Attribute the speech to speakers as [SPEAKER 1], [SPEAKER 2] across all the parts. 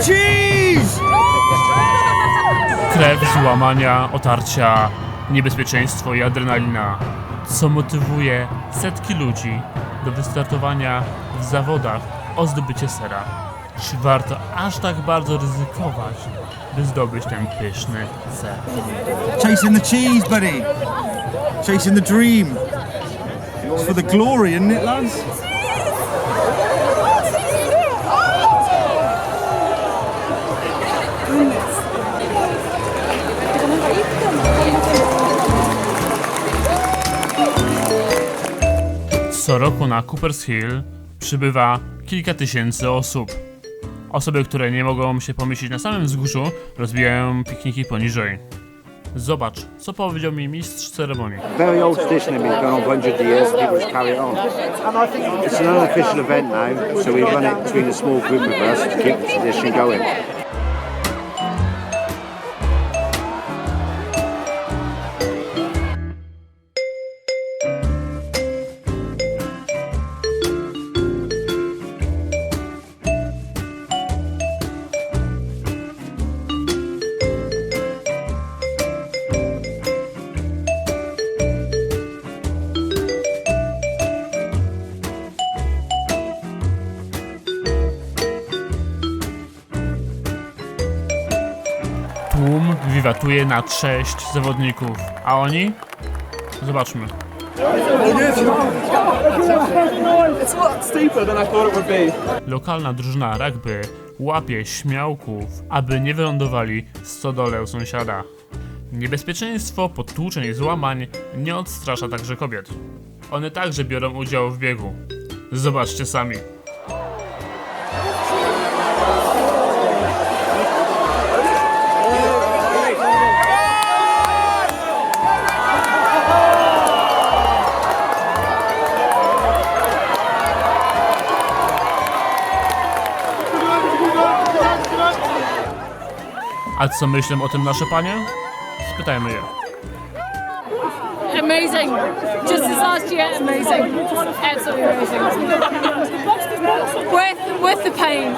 [SPEAKER 1] cheese!
[SPEAKER 2] Krew, złamania, otarcia, niebezpieczeństwo i adrenalina, co motywuje setki ludzi do wystartowania w zawodach o zdobycie sera. Czy warto aż tak bardzo ryzykować, by zdobyć ten pyszny ser?
[SPEAKER 1] Chasing the cheese, buddy. Chasing the dream. It's for the glory, isn't it, lads?
[SPEAKER 2] Co roku na Coopers Hill przybywa kilka tysięcy osób. Osoby, które nie mogą się pomieścić na samym wzgórzu, rozbijają pikniki poniżej. Zobacz, co powiedział mi mistrz ceremonii.
[SPEAKER 3] very old tradition and been going on for hundreds of years. People just carry it on. It's an unofficial event now, so we run it between a small group of us to keep the tradition going.
[SPEAKER 2] Tłum wiwatuje na cześć zawodników, a oni? Zobaczmy. Lokalna drużyna rugby łapie śmiałków, aby nie wylądowali w stodole u sąsiada. Niebezpieczeństwo potłuczeń i złamań nie odstrasza także kobiet. One także biorą udział w biegu. Zobaczcie sami. A co myślą o tym nasze panie? Spytajmy je.
[SPEAKER 4] Amazing. Just as last year, amazing. Absolutely amazing. worth, worth the pain.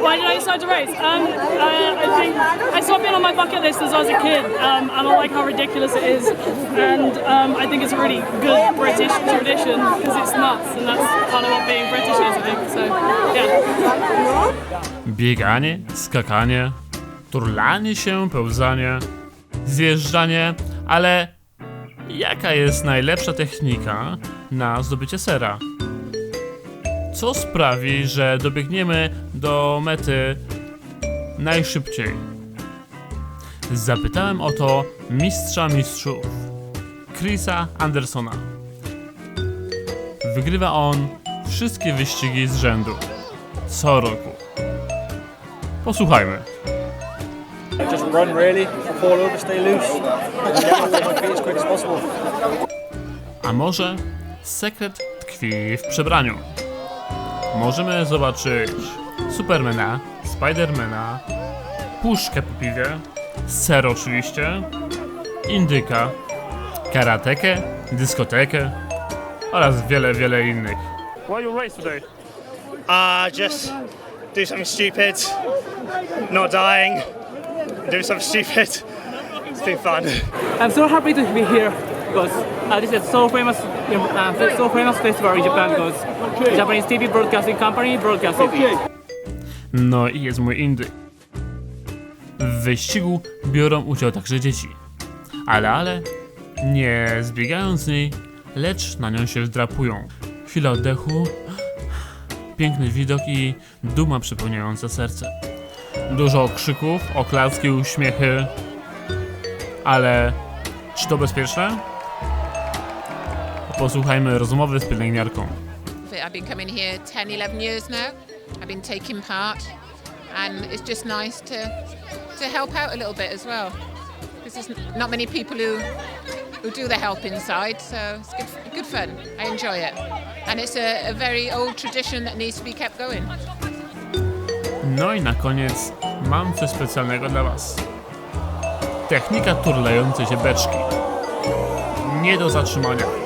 [SPEAKER 5] Why did I decide to race? Um, uh, I think I saw it on my bucket list as I was a kid, um, and I like how ridiculous it is. And um, I think it's a really good British tradition because it's nuts, and that's part of what being British is, I think. So, yeah.
[SPEAKER 2] Bieganie, skakanie, turlanie się, pełzanie, zjeżdżanie, ale jaka jest najlepsza technika na zdobycie sera? Co sprawi, że dobiegniemy do mety najszybciej? Zapytałem o to mistrza mistrzów, Chrisa Andersona. Wygrywa on wszystkie wyścigi z rzędu, co roku. Posłuchajmy.
[SPEAKER 6] Just run really, fall over, stay loose, and get on my feet as quick as possible.
[SPEAKER 2] A może sekret tkwi w przebraniu? Możemy zobaczyć Supermana, Spidermana, puszkę po piwie, ser oczywiście, indyka, karatekę, dyskotekę oraz wiele, wiele innych. Why you race today?
[SPEAKER 7] Uh, just do something stupid, not dying, do something stupid. It's been fun.
[SPEAKER 8] I'm so happy to be here because uh, this is so famous, uh, so famous festival in Japan because Japanese TV broadcasting company broadcasted it.
[SPEAKER 2] No i jest mój indyk. W wyścigu biorą udział także dzieci. Ale, ale nie zbiegają z niej, lecz na nią się wdrapują. Chwila oddechu, piękny widok i duma przepełniająca serce. Dużo okrzyków, oklaski, uśmiechy. Ale czy to bezpieczne? Posłuchajmy rozmowy z pielęgniarką.
[SPEAKER 9] I've been coming here 10, 11 years now. I've been taking part, and it's just nice to to help out a little bit as well. Because there's not many people who who do the help inside, so it's good, good fun. I enjoy it, and it's a, a very old tradition that needs to be kept going.
[SPEAKER 2] No i na koniec mam coś specjalnego dla Was. Technika turlającej się beczki. Nie do zatrzymania.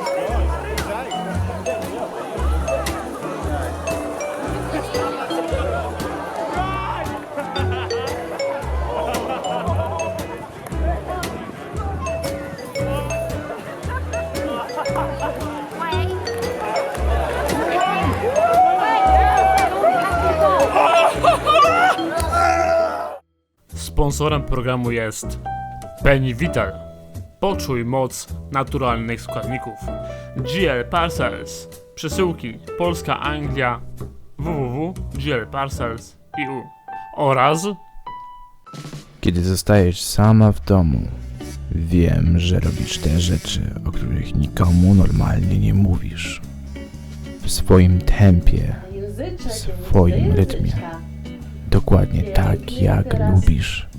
[SPEAKER 2] Sponsorem programu jest Penny Vital. Poczuj moc naturalnych składników. GL Parcels. Przesyłki Polska, Anglia www.glparcels.eu oraz
[SPEAKER 10] Kiedy zostajesz sama w domu, wiem, że robisz te rzeczy, o których nikomu normalnie nie mówisz. W swoim tempie, w swoim rytmie. Dokładnie tak, jak lubisz.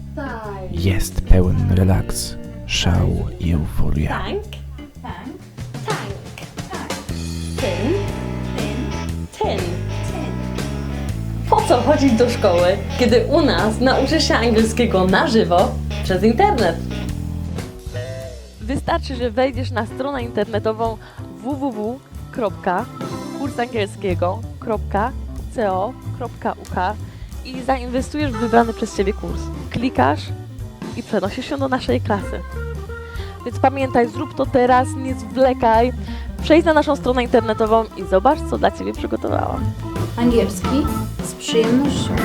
[SPEAKER 10] Jest pełen relaks, szału i euforia.
[SPEAKER 11] Tank, tank, tank, tank. Tyn, tyn, tyn, tyn. Po co chodzić do szkoły, kiedy u nas nauczysz się angielskiego na żywo przez internet? Wystarczy, że wejdziesz na stronę internetową www.kursangielskiego.co.uk i zainwestujesz w wybrany przez Ciebie kurs. Klikasz i przenosisz się do naszej klasy. Więc pamiętaj, zrób to teraz, nie zwlekaj. Przejdź na naszą stronę internetową i zobacz, co dla Ciebie przygotowałam.
[SPEAKER 12] Angielski z przyjemnością.